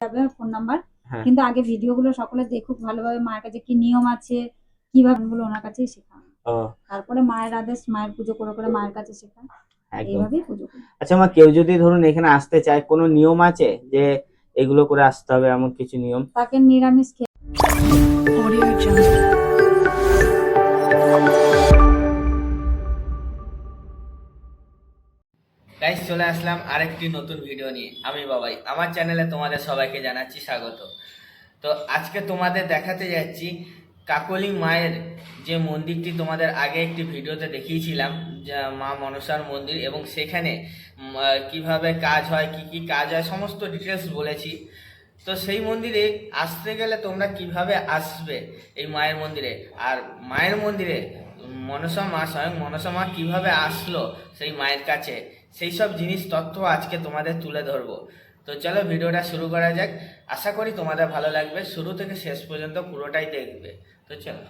যাবে phone number. কিন্তু আগে ভিডিওগুলো সকলে দেখুক ভালোভাবে মায়ের কাছে কি নিয়ম আছে কীভাবে গুলো ওনার কাছেই শেখা। তারপরে মায়ের আদেশ মায়ের পুজো করে করে মায়ের কাছে শেখা। এইভাবেই পুজো আচ্ছা মা কেউ যদি ধরুন এখানে আসতে চায় কোনো নিয়ম আছে যে এগুলো করে আসতে হবে এমন কিছু নিয়ম? তাকে নিরামিষ খেয়ে চলে আসলাম আরেকটি নতুন ভিডিও নিয়ে। আমি বাবাই, আমার চ্যানেলে তোমাদের সবাইকে জানাচ্ছি স্বাগত। তো আজকে তোমাদের দেখাতে যাচ্ছি কাকলি মায়ের যে মন্দিরটি তোমাদের আগে একটি ভিডিওতে দেখিয়েছিলাম মা মনসার মন্দির এবং সেখানে কীভাবে কাজ হয়, কি কি কাজ হয়, সমস্ত ডিটেলস বলেছি। তো সেই মন্দিরে আসতে গেলে তোমরা কীভাবে আসবে এই মায়ের মন্দিরে? আর মায়ের মন্দিরে মনসা মা, স্বয়ং মনসা মা কীভাবে আসলো সেই মায়ের কাছে? সেই সব জিনিস তথ্য আজকে তোমাদের তুলে ধরবো। তো চলো ভিডিওটা শুরু করা যাক। আশা করি তোমাদের ভালো লাগবে। শুরু থেকে শেষ পর্যন্ত পুরোটাই দেখবে। তো চলো।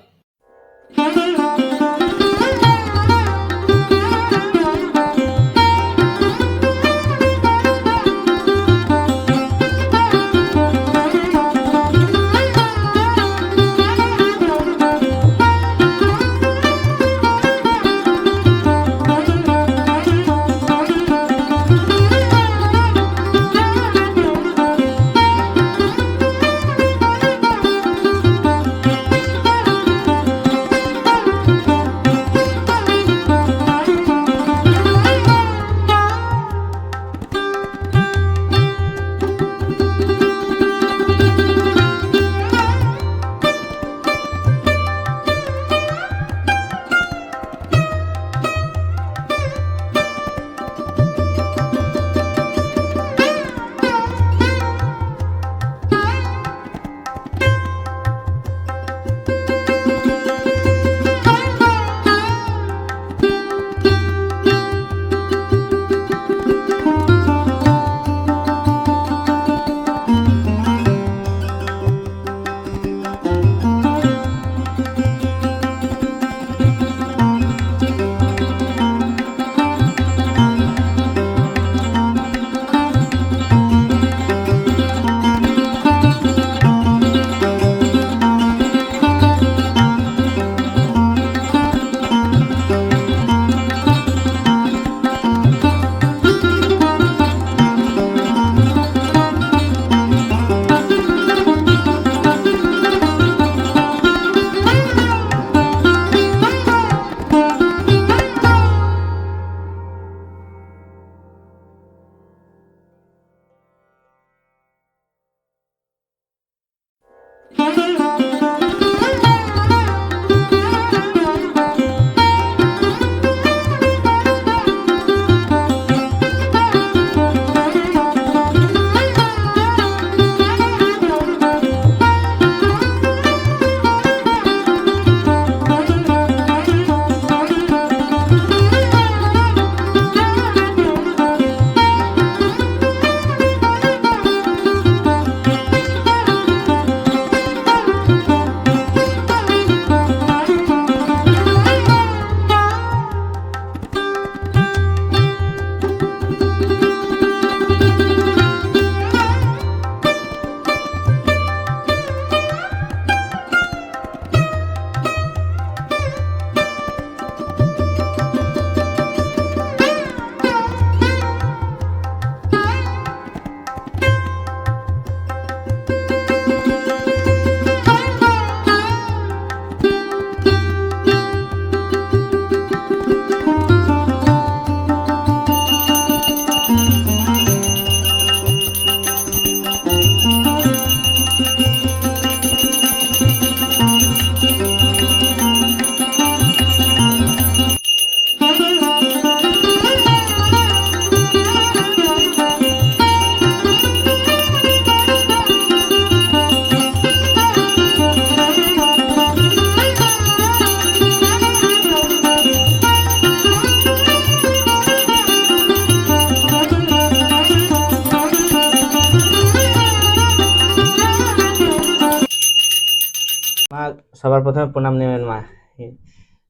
সবার প্রথমে প্রণাম নেবেন মা।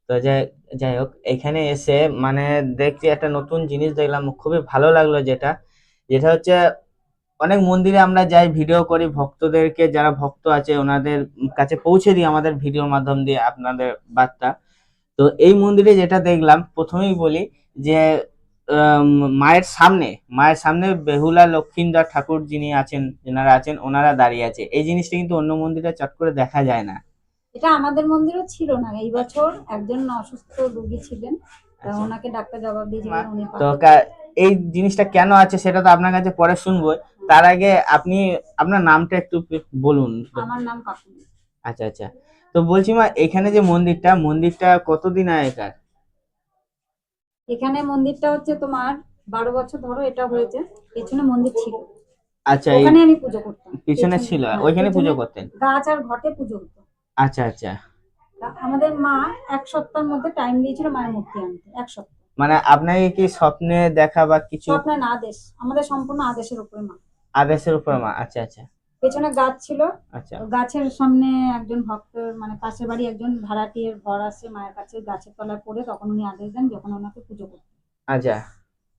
তো যাই যাই হোক, এখানে এসে মানে দেখছি একটা নতুন জিনিস দেখলাম, খুবই ভালো লাগল যেটা। যেটা হচ্ছে, অনেক মন্দিরে আমরা যাই ভিডিও করি, ভক্তদেরকে, যারা ভক্ত আছে, ওনাদের কাছে পৌঁছে দিই আমাদের ভিডিওর মাধ্যম দিয়ে আপনাদের বার্তা। তো এই মন্দিরে যেটা দেখলাম, প্রথমেই বলি যে মায়ের সামনে মায়ের সামনে বেহুলা লক্ষিন্দর ঠাকুর যিনি আছেন, যেনারা আছেন, ওনারা দাঁড়িয়ে আছে। এই জিনিসটা কিন্তু অন্য মন্দিরে চট করে দেখা যায় না। এটা আমাদের মন্দিরও ছিল না। এই বছর একজন অসুস্থ রোগী ছিলেন আচ্ছা। ওনাকে ডাক্তার জবাব দিয়েছিলেন উনি তো এই জিনিসটা কেন আছে সেটা তো আপনার কাছে পরে শুনব। তার আগে আপনি আপনার নামটা একটু বলুন। আমার নাম কাকুলি আচ্ছা আচ্ছা। তো বলছি মা এখানে যে মন্দিরটা মন্দিরটা কতদিন আগেকার? এখানে মন্দিরটা হচ্ছে তোমার বারো বছর ধরো এটা হয়েছে পেছনে মন্দির ছিল। আচ্ছা ওখানে আমি পুজো করতাম। পিছনে ছিল হ্যাঁ, ওইখানে পুজো করতেন। গাছ আর ঘটে পুজো হতো। আচ্ছা আচ্ছা। আমাদের মা এক সপ্তাহের মধ্যে টাইম দিয়েছিল মায়ের মূর্তি আনতে এক সপ্তাহ। মানে আপনাকে কি স্বপ্নে দেখা বা কিছু? স্বপ্নের আদেশ। আমাদের সম্পূর্ণ আদেশের উপরে মা। আদেশের উপর মা আচ্ছা আচ্ছা। পেছনে গাছ ছিল। আচ্ছা। গাছের সামনে একজন ভক্ত মানে পাশের বাড়ি একজন ভাড়াটিয়ার ঘর আছে মায়ের কাছে গাছের তলায় পড়ে তখন উনি আদেশ দেন যখন ওনাকে পুজো করতে। আচ্ছা।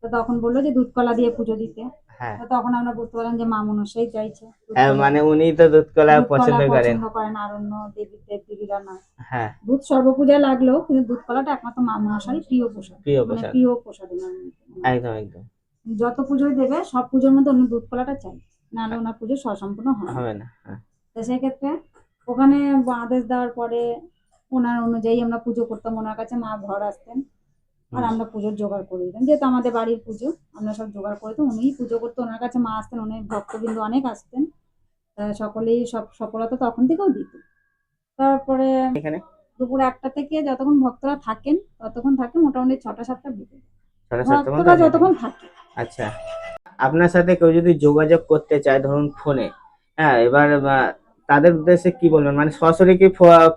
তো তখন বলল যে দুধ কলা দিয়ে পুজো দিতে। হ্যাঁ। তো তখন আমরা বুঝতে পারলাম যে মা মনসাই চাইছে। হ্যাঁ, মানে উনি তো দুধ কলা পছন্দ করেন পছন্দ করেন। আর অন্য দেবী দেবীরা না হ্যাঁ। দুধ সর্বপূজায় লাগলেও কিন্তু দুধ কলাটা একমাত্র মা মনসারই প্রিয় প্রসাদ। প্রিয় মানে প্রসাদ। প্রিয় প্রসাদ একদম একদম। যত পুজোই দেবে সব পুজোর মধ্যে উনি দুধ কলাটা চাই নাহলে ওনার পুজো সসম্পূর্ণ হয়। হবে না হ্যাঁ। তো সেক্ষেত্রে ওখানে আদেশ দেওয়ার পরে ওনার অনুযায়ী আমরা পুজো করতাম। ওনার কাছে মা ঘর আসতেন। আর আমরা পুজোর জোগাড় করে দিতাম। যেহেতু আমাদের বাড়ির পুজো আমরা সব জোগাড় করে দিতাম উনিই পুজো করতো। ওনার কাছে মা আসতেন অনেক ভক্তবৃন্দ অনেক আসতেন। তা সকলেই সব সফলতা তখন থেকেও দিত। তারপরে এখানে? দুপুর একটা থেকে যতক্ষণ ভক্তরা থাকেন ততক্ষণ থাকে মোটামুটি ছটা সাতটা বেজে ভক্তরা যতক্ষণ থাকে। আচ্ছা। আপনার সাথে কেউ যদি যোগাযোগ করতে চায় ধরুন ফোনে হ্যাঁ এবার তাদের উদ্দেশ্যে কি বলবেন? মানে সরাসরি কি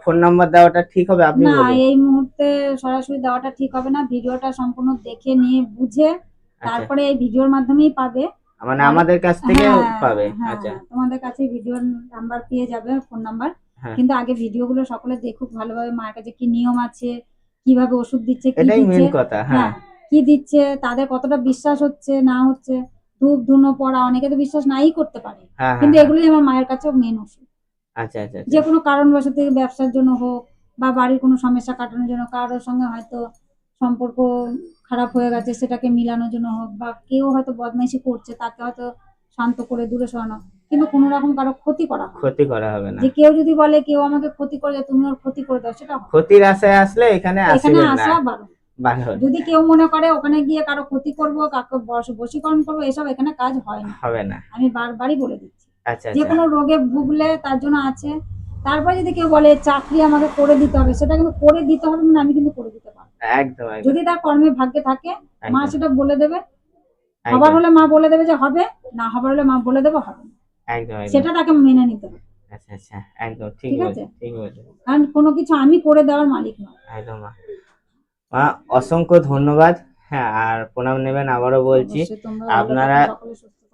ফোন নাম্বার দেওয়াটা ঠিক হবে? আপনি না এই মুহূর্তে সরাসরি দেওয়াটা ঠিক হবে না। ভিডিওটা সম্পূর্ণ দেখে নিয়ে বুঝে আচ্ছা। তারপরে এই ভিডিওর মাধ্যমেই পাবে। মানে আমাদের কাছ থেকে হ্যাঁ, পাবে। হ্যাঁ, আচ্ছা। হ্যাঁ, তোমাদের কাছে ভিডিওর নাম্বার পেয়ে যাবে ফোন নাম্বার হ্যাঁ। কিন্তু আগে ভিডিওগুলো সকলে দেখুক ভালোভাবে মায়ের কাছে কি নিয়ম আছে কীভাবে ওষুধ দিচ্ছে কি এটাই দিচ্ছে। কথা হ্যাঁ। হ্যাঁ কি দিচ্ছে তাদের কতটা বিশ্বাস হচ্ছে না হচ্ছে। ধূপ ধুনো পড়া অনেকে তো বিশ্বাস নাই করতে পারে। হ্যাঁ কিন্তু হ্যাঁ, এগুলোই আমার মায়ের কাছে মেন ওষুধ। আচ্ছা আচ্ছা আচ্ছা। যে কোনো কারণবশত ব্যবসার জন্য হোক বা বাড়ির কোনো সমস্যা কাটানোর জন্য কারোর সঙ্গে হয়তো সম্পর্ক খারাপ হয়ে গেছে সেটাকে মিলানোর জন্য হোক বা কেউ হয়তো বদমাইশি করছে তাকে হয়তো শান্ত করে দূরে সরানো কিন্তু কোনো রকম কারও ক্ষতি করা ক্ষতি করা হবে না। যে কেউ যদি বলে কেউ আমাকে ক্ষতি করে তুমি ওর ক্ষতি করে দাও সেটা ক্ষতির আশায় আসলে এখানে এখানে আসা বারণ। যদি কেউ মনে করে ওখানে গিয়ে কারও ক্ষতি করব কাকে বশ- বশীকরণ করব এসব এখানে কাজ হয় না। হবে না। আমি বারবারই বলে দিচ্ছি। আচ্ছা যে আচ্ছা। কোনো রোগে ভুগলে তার জন্য আছে তারপরে যদি কেউ বলে চাকরি আমাকে করে দিতে হবে সেটা কিন্তু করে দিতে হবে মানে আমি কিন্তু করে দিতে পারব একদম যদি তার কর্মে ভাগ্যে থাকে মা সেটা বলে দেবে। হবার হলে মা বলে দেবে যে হবে না হবার হলে মা বলে দেবে হবে একদম সেটা তাকে মেনে নিতে হবে। আচ্ছা আচ্ছা একদম ঠিক আছে? ঠিক বলছেন। কারণ কোনো কিছু আমি করে দেওয়ার মালিক নয়। একদম মা। অসংখ্য ধন্যবাদ। হ্যাঁ আর প্রণাম নেবেন আবারও বলছি আপনারা-।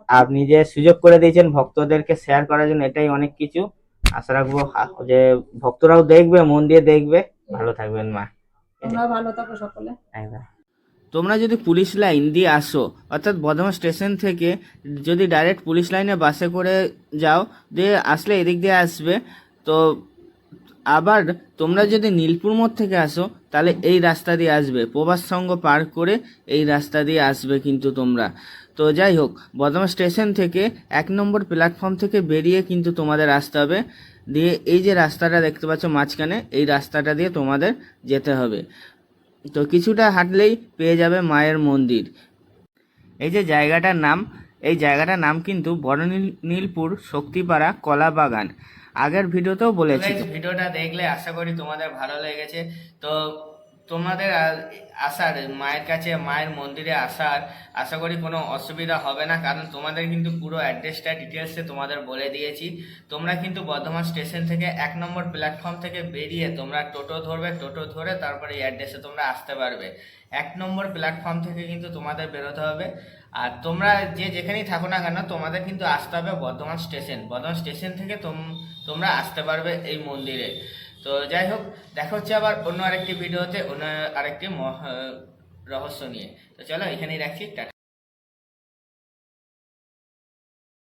আপনি যে সুযোগ করে দিয়েছেন ভক্তদেরকে শেয়ার করার জন্য এটাই অনেক কিছু। আশা রাখব যে ভক্তরাও দেখবে মন দিয়ে দেখবে। ভালো থাকবেন মা। তোমরা ভালো থাকো সকলে। একদম। তোমরা যদি পুলিশ লাইন দিয়ে আসো অর্থাৎ বর্ধমান স্টেশন থেকে যদি ডাইরেক্ট পুলিশ লাইনে বাসে করে যাও দিয়ে আসলে এদিক দিয়ে আসবে তো আবার তোমরা যদি নীলপুর মোড় থেকে আসো তাহলে এই রাস্তা দিয়ে আসবে। প্রবাস সঙ্গ পার করে এই রাস্তা দিয়ে আসবে কিন্তু তোমরা। তো যাই হোক বর্ধমান স্টেশন থেকে এক নম্বর প্ল্যাটফর্ম থেকে বেরিয়ে কিন্তু তোমাদের আসতে হবে। দিয়ে এই যে রাস্তাটা দেখতে পাচ্ছ মাঝখানে, এই রাস্তাটা দিয়ে তোমাদের যেতে হবে। তো কিছুটা হাঁটলেই পেয়ে যাবে মায়ের মন্দির। এই যে জায়গাটার নাম, এই জায়গাটার নাম কিন্তু বড় নীল- নীলপুর শক্তিপাড়া কলা বাগান আগের ভিডিওতেও বলেছি। ভিডিওটা দেখলে আশা করি তোমাদের ভালো লেগেছে। তো তোমাদের আসার, মায়ের কাছে, মায়ের মন্দিরে আসার, আশা করি কোনো অসুবিধা হবে না, কারণ তোমাদের কিন্তু পুরো অ্যাড্রেসটা, ডিটেলসে তোমাদের বলে দিয়েছি। তোমরা কিন্তু বর্ধমান স্টেশন থেকে এক নম্বর প্ল্যাটফর্ম থেকে বেরিয়ে তোমরা টোটো ধরবে, টোটো ধরে তারপরে এই অ্যাড্রেসে তোমরা আসতে পারবে। এক নম্বর প্ল্যাটফর্ম থেকে কিন্তু তোমাদের বেরোতে হবে। আর তোমরা যে যেখানেই থাকো না কেন, তোমাদের কিন্তু আসতে হবে বর্ধমান স্টেশন। বর্ধমান স্টেশন থেকে তোম- তোমরা আসতে পারবে এই মন্দিরে। তো যাই হোক দেখা হচ্ছে আবার অন্য আরেকটি ভিডিওতে, অন্য আরেকটি রহস্য নিয়ে। তো চলো, এখানেই রাখছি, টাটা।